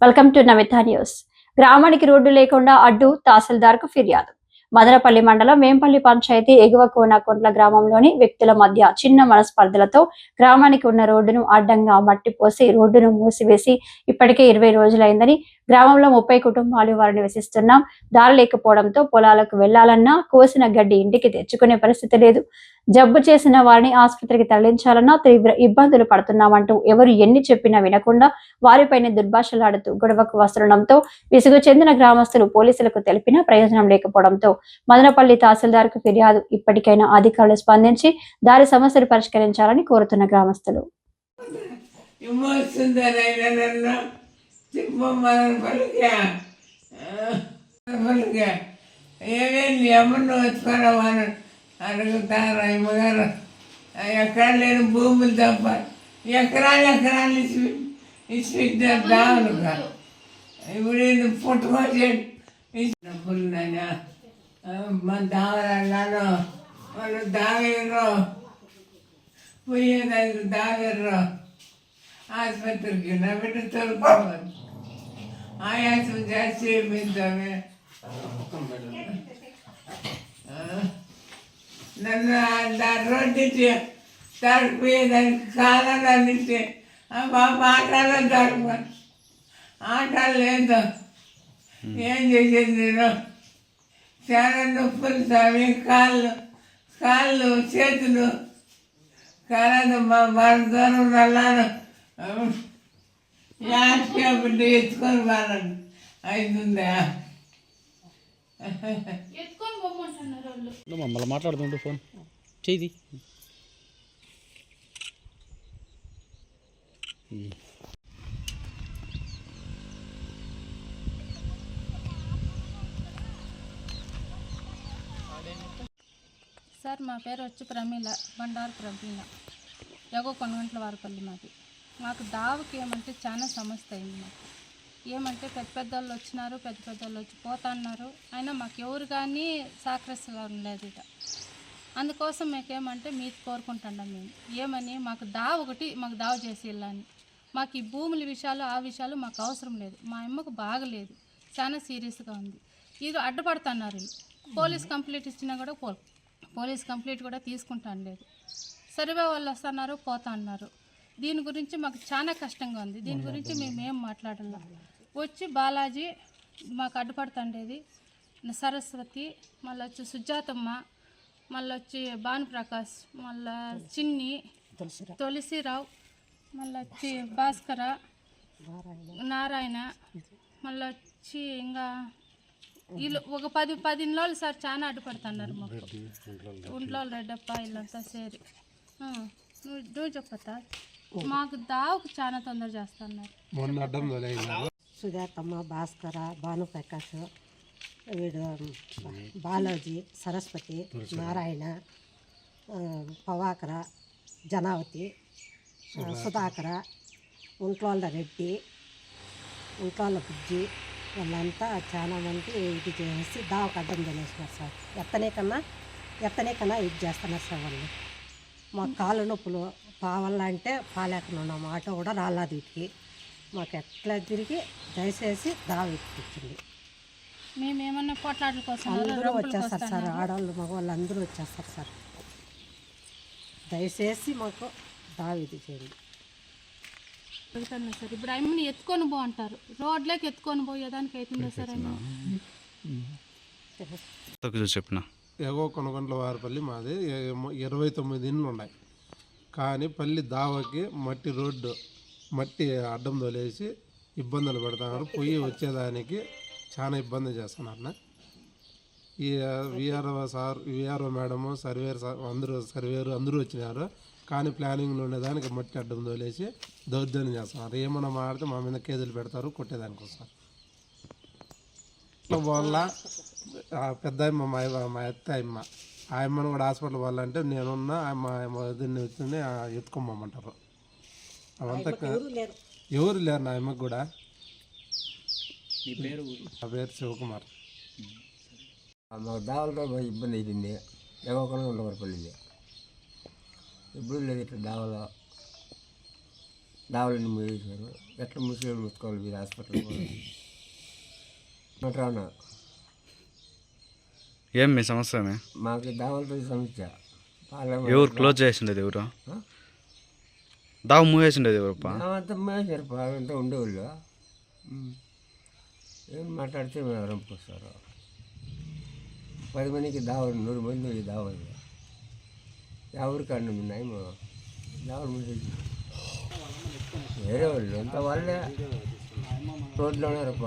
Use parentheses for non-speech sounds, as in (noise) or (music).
Welcome to Namita news గ్రామానికి road లేకుండా అడ్డు తహసీల్దార్కు ఫిర్యాదు. మదనపల్లి మండలం వేంపల్లి పంచాయతీ ఎగువ కోనకొండ్ల గ్రామంలోని వ్యక్తుల మధ్య చిన్న మనస్పర్ధలతో గ్రామానికి ఉన్న రోడ్డును అడ్డంగా మట్టి పోసి రోడ్డును మూసివేసి ఇప్పటికే ఇరవై రోజులైందని గ్రామంలో ముప్పై కుటుంబాలు వారు నివసిస్తున్నాం. దారి లేకపోవడంతో పొలాలకు వెళ్ళాలన్నా కోసిన గడ్డి ఇంటికి తెచ్చుకునే పరిస్థితి లేదు. జబ్బు చేసిన వారిని ఆసుపత్రికి తరలించాలన్నా తీవ్ర ఇబ్బందులు పడుతున్నామంటూ ఎవరు ఎన్ని చెప్పినా వినకుండా వారిపైన దుర్భాషలాడుతూ గొడవకు వస్తుండడంతో విసుగు చెందిన గ్రామస్తులు పోలీసులకు తెలిపినా ప్రయోజనం లేకపోవడంతో మదనపల్లి తహసీల్దార్కు ఫిర్యాదు ఇప్పటికైనా అధికారులు స్పందించి దారి సమస్యలు పరిష్కరించాలని కోరుతున్న గ్రామస్తులు. విమోస్తుందనైనా నన్ను తిప్పమని పలికా పలికా ఏమేమి అమ్మను వచ్చుకోవడం అడుగుతారు అమ్మగారు ఎక్కడ లేని భూములు తప్ప ఎకరాలు ఎకరాలు ఇచ్చి ఇచ్చిపెట్టారు దావులుగా ఇప్పుడు ఇది పుట్టుకొచ్చి డబ్బులున్నాయా మన దావరన్నాను వాళ్ళు దావేరు పోయేదానికి దావేరు ఆసుపత్రికి నా బిడ్డ తోలుకోవాలి ఆయాసం జాస్తి అయిపోయిందామే నన్ను దాని తడిపోయేదానికి కాలాలన్నింటి ఆ పాప ఆటలో తడుపు ఆటలు లేదు ఏం చేసేది నేను? చాలా నొప్పులు స్వామి కాళ్ళు కాళ్ళు చేతులు. కాలేదు మా వాళ్ళ దూరం వెళ్ళాను బిడ్డ ఎత్తుకొని వాళ్ళని అవుతుందా మమ్మల్ని మాట్లాడుతుంటే ఫోన్. చేయి సార్ మా పేరు వచ్చి ప్రమీల బండారు ప్రమీల. ఎగో కొనగంట్ల వారిపల్లి మాది. మాకు దావకి ఏమంటే చాలా సమస్య అయింది మాకు. ఏమంటే పెద్ద పెద్ద వాళ్ళు వచ్చినారు పెద్ద పెద్ద వాళ్ళు వచ్చి పోతా అన్నారు అయినా మాకు ఎవరు కానీ సహకరిస్తలేదు లేదు ఇక అందుకోసం మీకేమంటే మీరు కోరుకుంటున్నాం మేము. ఏమని మాకు దావ ఒకటి మాకు దావ చేసి వెళ్ళాలని మాకు ఈ భూముల విషయాలు ఆ విషయాలు మాకు అవసరం లేదు. మా అమ్మకు బాగలేదు. చాలా సీరియస్గా ఉంది. ఇది అడ్డుపడుతున్నారు పోలీస్ కంప్లీట్ ఇచ్చినా కూడా పోలీస్ కంప్లీట్ కూడా తీసుకుంటాను లేదు. సర్వే వాళ్ళు వస్తున్నారు పోతా అన్నారు దీని గురించి మాకు చాలా కష్టంగా ఉంది. దీని గురించి మేము ఏం మాట్లాడాల. వచ్చి బాలాజీ మాకు అడ్డుపడుతుండేది. సరస్వతి మళ్ళీ వచ్చి సుజాతమ్మ మళ్ళీ వచ్చి భానుప్రకాష్ మళ్ళీ చిన్ని తులసిరావు. మళ్ళీ వచ్చి భాస్కర నారాయణ. మళ్ళీ వచ్చి ఇంకా వీళ్ళు ఒక పది పది రోజులు సార్ చాలా అడ్డుపడుతున్నారు మాకు. ఒంట్లో రెడ్డప్ప వీళ్ళంతా సేరి. నువ్వు నువ్వు చెప్పతా మాకు దావుకు చాలా తొందర చేస్తున్నారు. సుజాతమ్మ భాస్కర భానుప్రకాష్ వీడు బాలాజీ సరస్వతి నారాయణ పవాకర జనావతి సుధాకర. ఉంట్లోళ్ళ రెడ్డి ఉంట్లోళ్ళ బుజ్జి వాళ్ళంతా చాలా మంది ఇది చేసి దావకు అడ్డం తెలిసినారు సార్. ఎత్తనే కన్నా ఎత్తనే కన్నా ఇది చేస్తున్నారు సార్ వాళ్ళు. మా కాళ్ళు నొప్పులు పావాలంటే పాలేకుండా ఉన్నాం ఆటో కూడా రాలేదు వీటికి. మాకు ఎట్లా తిరిగి దయచేసి దావ ఎక్కించింది మేము ఏమన్నా పోట్లాటల కోసం అందరూ వచ్చేస్తారు సార్ ఆడవాళ్ళు మగవాళ్ళు అందరూ వచ్చేస్తారు సార్. దయచేసి మాకు దావ ఇది చేయండి. సార్ ఇప్పుడు అమ్మని ఎత్తుకొని పో అంటారు. రోడ్లోకి ఎత్తుకొని పోయేదానికి అవుతుందా సార్ చెప్పిన? ఎగో కొనగొండ్ల వారిపల్లి మాది ఇరవై తొమ్మిది ఇండ్లు ఉన్నాయి. కానీ పల్లి దావకి మట్టి రోడ్డు మట్టి అడ్డం తొలేసి ఇబ్బందులు పెడుతున్నారు. పొయ్యి వచ్చేదానికి చాలా ఇబ్బంది చేస్తున్నారు ఈ VRO sir VRO madam surveyor sir అందరూ సర్వేరు అందరూ వచ్చినారు. కానీ ప్లానింగ్లో ఉండేదానికి మట్టి అడ్డం తోలేసి దౌర్జన్యం చేస్తున్నారు. ఏమన్నా మాడితే మా మీద కేసులు పెడతారు కొట్టేదానికి వస్తారు. వల్ల పెద్ద అమ్మ మా మా అత్త అమ్మ ఆ అమ్మను కూడా హాస్పిటల్ వాళ్ళంటే నేనున్నా మా వదిన్ని వచ్చింది ఎత్తుకోమంటారు అవంతా ఎవరు లేరు. నా అమ్మకి కూడా. నా పేరు శివకుమార్. మాకు దావలతో ఇబ్బంది అవుతుంది ఎవరికైనా ఉండవరపల్లింది ఇప్పుడు లేదు ఇట్లా దావలో దావలని మూసేశారు. ఎట్లా ముసలి ముసుకోవాలి మీరు హాస్పిటల్ (clears throat) రానా ఏం మీ సమస్య ఏమి? మాకు దావలతో సమస్య. ఎవరు క్లోజ్ చేసిండేది ఎవరు? దావ మూవేసిండేది ఎవరప్ప? అంతా ఉండేవాళ్ళు. ఏం మాట్లాడితే మేము రంపుకొస్తారు పది మందికి దావలు నూరు మంది దావలు. ఎవరికి అన్నం ఉన్నాయి మా? దావలు మూసేసి. వేరే వాళ్ళు అంతా వాళ్ళే. రోడ్లో ఉన్నారప్ప.